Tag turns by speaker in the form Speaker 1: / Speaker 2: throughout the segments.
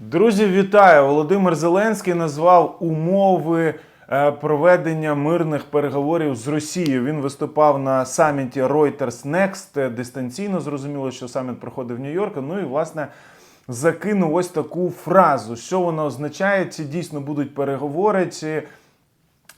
Speaker 1: Друзі, вітаю! Володимир Зеленський назвав умови е, проведення мирних переговорів з Росією. Він виступав на саміті Reuters Next е, дистанційно. Зрозуміло, що саміт проходив в Нью-Йорку. Ну і власне закинув ось таку фразу. Що вона означає? Чи дійсно будуть переговори? Чи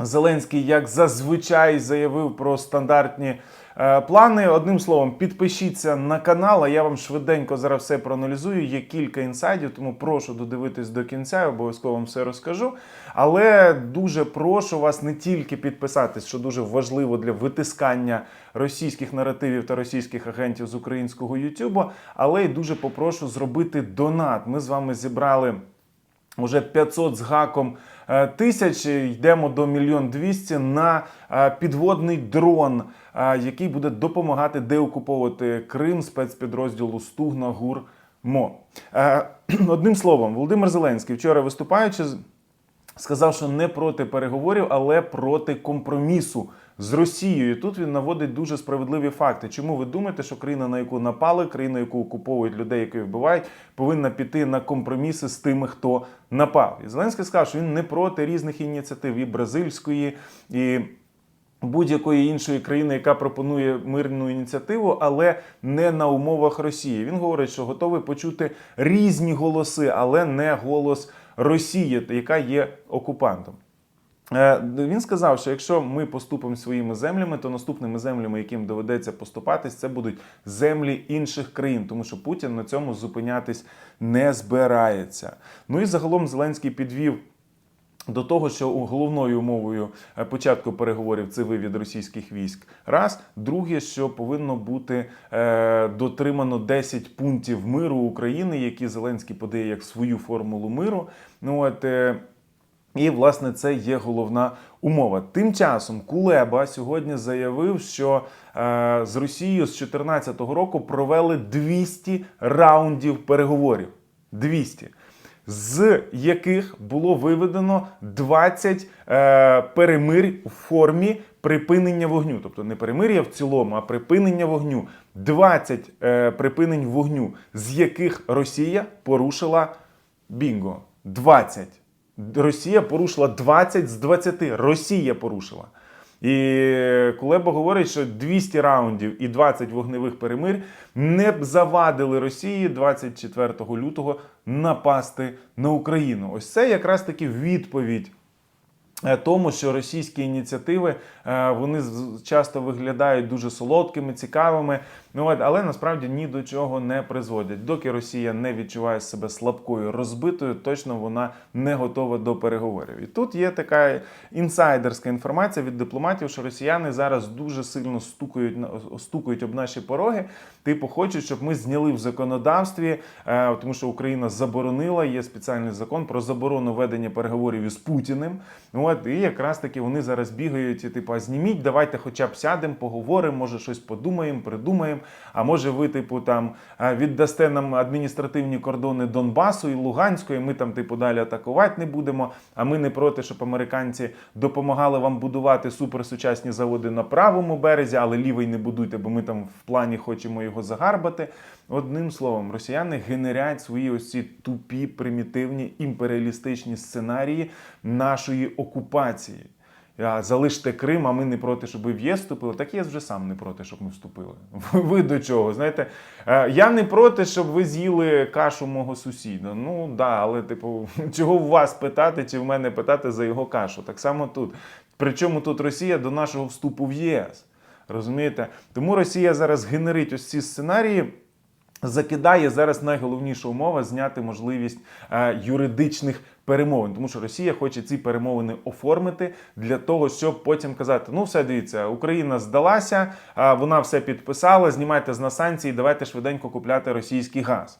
Speaker 1: Зеленський, як зазвичай, заявив про стандартні е, плани. Одним словом, підпишіться на канал, а я вам швиденько зараз все проаналізую. Є кілька інсайдів, тому прошу додивитись до кінця, обов'язково вам все розкажу. Але дуже прошу вас не тільки підписатись, що дуже важливо для витискання російських наративів та російських агентів з українського Ютубу, але й дуже попрошу зробити донат. Ми з вами зібрали. Уже 500 з гаком е, тисяч йдемо до мільйон двісті на е, підводний дрон, е, який буде допомагати деокуповувати Крим спецпідрозділу Стугна ГУР МО. Одним словом, Володимир Зеленський вчора виступаючи сказав, що не проти переговорів, але проти компромісу з Росією. Тут він наводить дуже справедливі факти. Чому ви думаєте, що країна, на яку напали, країна, яку окуповують людей, які вбивають, повинна піти на компроміси з тими, хто напав? І Зеленський сказав, що він не проти різних ініціатив і бразильської, і будь-якої іншої країни, яка пропонує мирну ініціативу, але не на умовах Росії. Він говорить, що готовий почути різні голоси, але не голос Росії, яка є окупантом. Е, Він сказав, що якщо ми поступимо своїми землями, то наступними землями, яким доведеться поступатись, це будуть землі інших країн, тому що Путін на цьому зупинятись не збирається. Ну і загалом Зеленський підвів до того, що головною умовою е, початку переговорів це вивід російських військ. Раз, друге, що повинно бути е, дотримано 10 пунктів миру України, які Зеленський подає як свою формулу миру. Ну от. Е, і власне це є головна умова. Тим часом Кулеба сьогодні заявив, що е, з Росією з 2014 року провели 200 раундів переговорів. 200 з яких було виведено 20 е, перемирь у формі припинення вогню. Тобто не перемир'я в цілому, а припинення вогню. 20 е, припинень вогню, з яких Росія порушила бінго. 20. Росія порушила 20 з 20. Росія порушила. І Кулеба говорить, що 200 раундів і 20 вогневих перемир не б завадили Росії 24 лютого напасти на Україну. Ось це якраз таки відповідь. е, Тому що російські ініціативи е, вони часто виглядають дуже солодкими, цікавими, ну от, але насправді ні до чого не призводять. Доки Росія не відчуває себе слабкою, розбитою, точно вона не готова до переговорів. І тут є така інсайдерська інформація від дипломатів, що росіяни зараз дуже сильно стукають стукають об наші пороги. Типу, хочуть, щоб ми зняли в законодавстві, е, тому що Україна заборонила, є спеціальний закон про заборону ведення переговорів із Путіним. От і якраз таки вони зараз бігають, і, типу, а зніміть, давайте хоча б сядемо, поговоримо, може щось подумаємо, придумаємо. А може, ви, типу, там віддасте нам адміністративні кордони Донбасу і Луганської. Ми там, типу, далі атакувати не будемо. А ми не проти, щоб американці допомагали вам будувати суперсучасні заводи на правому березі, але лівий не будуйте, бо ми там в плані хочемо його загарбати. Одним словом, росіяни генерять свої ось ці тупі, примітивні імперіалістичні сценарії нашої окупації. Залиште Крим, а ми не проти, щоб ви в ЄС вступили. Так я вже сам не проти, щоб ми вступили. Ви до чого? Знаєте, я не проти, щоб ви з'їли кашу мого сусіда. Ну да, але типу, чого в вас питати, чи в мене питати за його кашу? Так само тут. Причому тут Росія до нашого вступу в ЄС. Розумієте? Тому Росія зараз генерить ось ці сценарії. Закидає зараз найголовніша умова зняти можливість е, юридичних перемовин, тому що Росія хоче ці перемовини оформити для того, щоб потім казати: ну все дивіться, Україна здалася, вона все підписала. Знімайте з нас санкції, давайте швиденько купляти російський газ.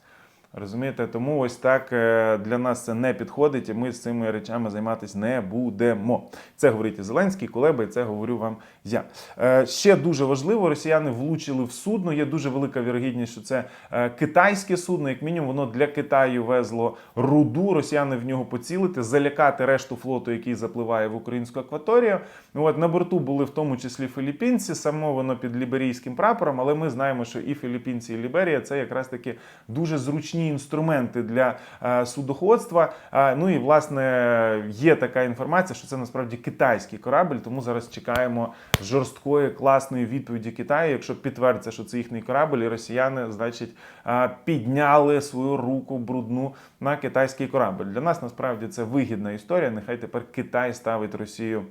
Speaker 1: Розумієте, тому ось так е, для нас це не підходить, і ми з цими речами займатися не будемо. Це говорить і Зеленський, Кулеба, і це говорю вам я. Е, Ще дуже важливо, росіяни влучили в судно. Є дуже велика вірогідність, що це е, китайське судно. Як мінімум, воно для Китаю везло руду. Росіяни в нього поцілити, залякати решту флоту, який запливає в українську акваторію. От на борту були в тому числі філіппінці, само воно під ліберійським прапором, але ми знаємо, що і філіппінці, і Ліберія це якраз таки дуже зручні зручні інструменти для е, судоходства. Е, Ну і власне є така інформація, що це насправді китайський корабль, тому зараз чекаємо жорсткої класної відповіді Китаю. Якщо підтвердиться, що це їхній корабль, і росіяни, значить, е, підняли свою руку брудну на китайський корабль. Для нас насправді це вигідна історія. Нехай тепер Китай ставить Росію.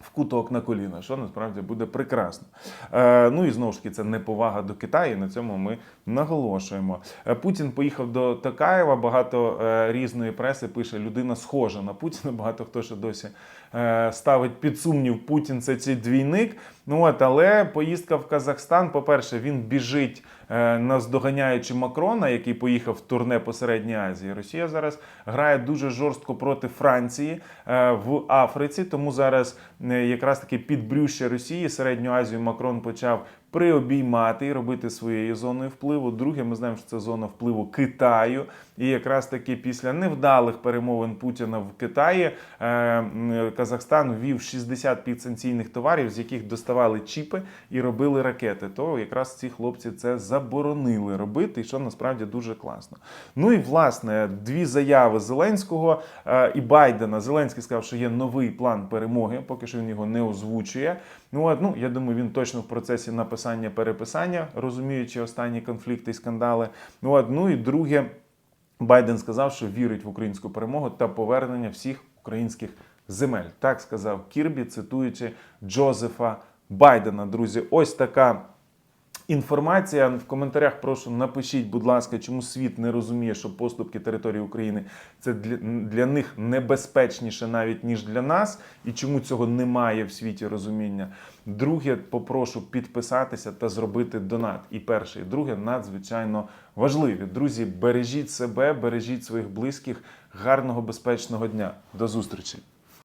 Speaker 1: В куток на коліна, що насправді буде прекрасно. Е, ну і знову ж таки, це неповага до Китаю. і На цьому ми наголошуємо. Е, Путін поїхав до Токаєва. Багато е, різної преси пише: людина схожа на Путіна. Багато хто ще досі е, ставить під сумнів Путін це цей двійник. Ну от, але поїздка в Казахстан, по-перше, він біжить наздоганяючи Макрона, який поїхав в турне по середній Азії. Росія зараз грає дуже жорстко проти Франції в Африці. Тому зараз якраз таки підбрюще Росії середню Азію Макрон почав приобіймати і робити своєю зоною впливу. Друге, ми знаємо, що це зона впливу Китаю. І якраз таки після невдалих перемовин Путіна в Китаї е, Казахстан ввів 60 підсанкційних товарів, з яких доставали чіпи і робили ракети. То якраз ці хлопці це заборонили робити, що насправді дуже класно. Ну і власне дві заяви Зеленського е, і Байдена. Зеленський сказав, що є новий план перемоги, поки що він його не озвучує. Ну от, ну я думаю, він точно в процесі написання переписання, розуміючи останні конфлікти і скандали. Ну от, ну і друге. Байден сказав, що вірить в українську перемогу та повернення всіх українських земель. Так сказав Кірбі, цитуючи Джозефа Байдена. Друзі, ось така. Інформація в коментарях прошу напишіть, будь ласка, чому світ не розуміє, що поступки території України це для, для них небезпечніше навіть ніж для нас, і чому цього немає в світі розуміння. Друге, попрошу підписатися та зробити донат. І перше, і друге надзвичайно важливі. Друзі, бережіть себе, бережіть своїх близьких. Гарного безпечного дня. До зустрічі!